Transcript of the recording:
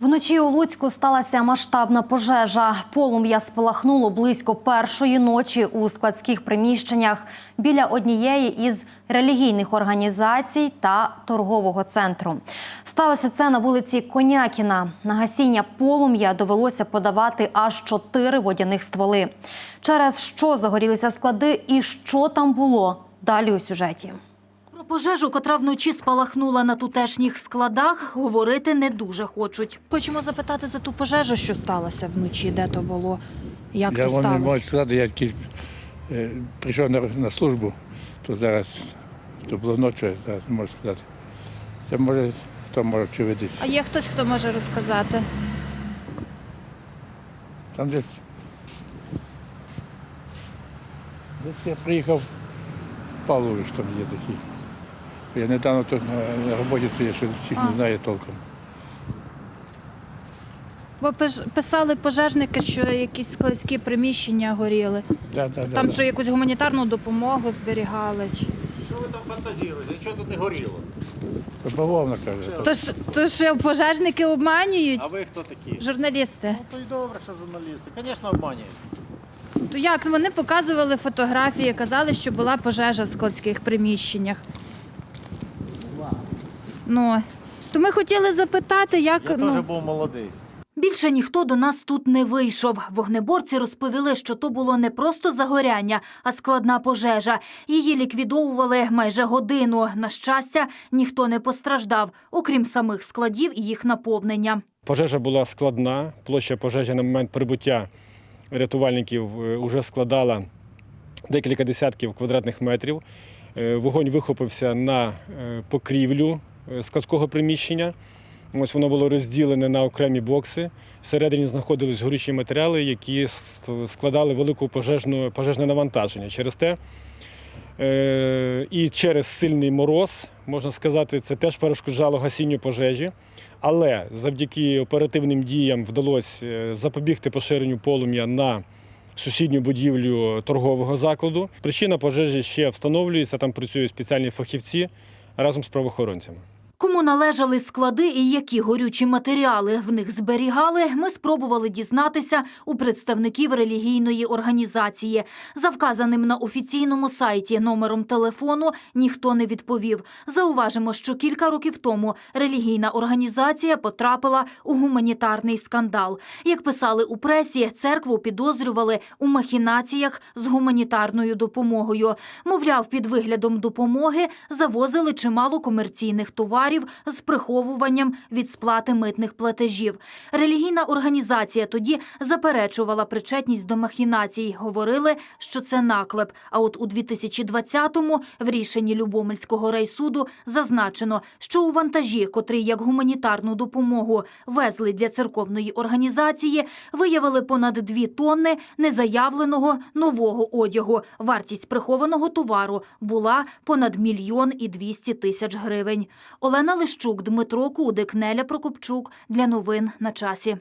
Вночі у Луцьку сталася масштабна пожежа. Полум'я спалахнуло близько першої ночі у складських приміщеннях біля однієї із релігійних організацій та торгового центру. Сталося це на вулиці Конякіна. На гасіння полум'я довелося подавати аж чотири водяних стволи. Через що загорілися склади і що там було далі у сюжеті. Пожежу, котра вночі спалахнула на тутешніх складах, говорити не дуже хочуть. Хочемо запитати за ту пожежу, що сталося вночі, де то було, як я то вам не можу сказати, я тільки е, прийшов на, на службу, то зараз то було ночі, зараз не можу сказати. Це може, хто може очевидець. А є хтось, хто може розказати? Там десь. Десь я приїхав Павлович, там є такий. Я недавно тут на, роботі, то я ще всіх не знаю толком. Бо писали пожежники, що якісь складські приміщення горіли. Да, да, да, Там да. що якусь гуманітарну допомогу зберігали. Чи... Що ви там фантазіруєте? Нічого тут не горіло. То бавовна каже. То ж, то ж пожежники обманюють, А ви хто такі? журналісти. Ну то й добре, що журналісти. Звісно, обманюють. То як вони показували фотографії, казали, що була пожежа в складських приміщеннях. Ну, то ми хотіли запитати, як Я ну, теж був молодий. Більше ніхто до нас тут не вийшов. Вогнеборці розповіли, що то було не просто загоряння, а складна пожежа. Її ліквідовували майже годину. На щастя, ніхто не постраждав, окрім самих складів і їх наповнення. Пожежа була складна. Площа пожежі на момент прибуття рятувальників вже складала декілька десятків квадратних метрів. Е, Вогонь вихопився на е, покрівлю е, складського приміщення. Ось воно було розділене на окремі бокси. Всередині знаходились горючі матеріали, які складали велику пожежну, пожежне навантаження. Через те і через сильний мороз, можна сказати, це теж перешкоджало гасінню пожежі. Але завдяки оперативним діям вдалося запобігти поширенню полум'я на сусідню будівлю торгового закладу. Причина пожежі ще встановлюється, там працюють спеціальні фахівці разом з правоохоронцями. Кому належали склади і які горючі матеріали в них зберігали, ми спробували дізнатися у представників релігійної організації. За вказаним на офіційному сайті номером телефону ніхто не відповів. Зауважимо, що кілька років тому релігійна організація потрапила у гуманітарний скандал. Як писали у пресі, церкву підозрювали у махінаціях з гуманітарною допомогою. Мовляв, під виглядом допомоги завозили чимало комерційних товарів з приховуванням від сплати митних платежів. Релігійна організація тоді заперечувала причетність до махінацій. Говорили, що це наклеп. А от у 2020-му в рішенні Любомельського райсуду зазначено, що у вантажі, котрий як гуманітарну допомогу везли для церковної організації, виявили понад 2 тонни незаявленого нового одягу. Вартість прихованого товару була понад мільйон і 200 тисяч гривень. Олена Лищук, Дмитро Кудик, Неля Прокопчук. Для новин на часі.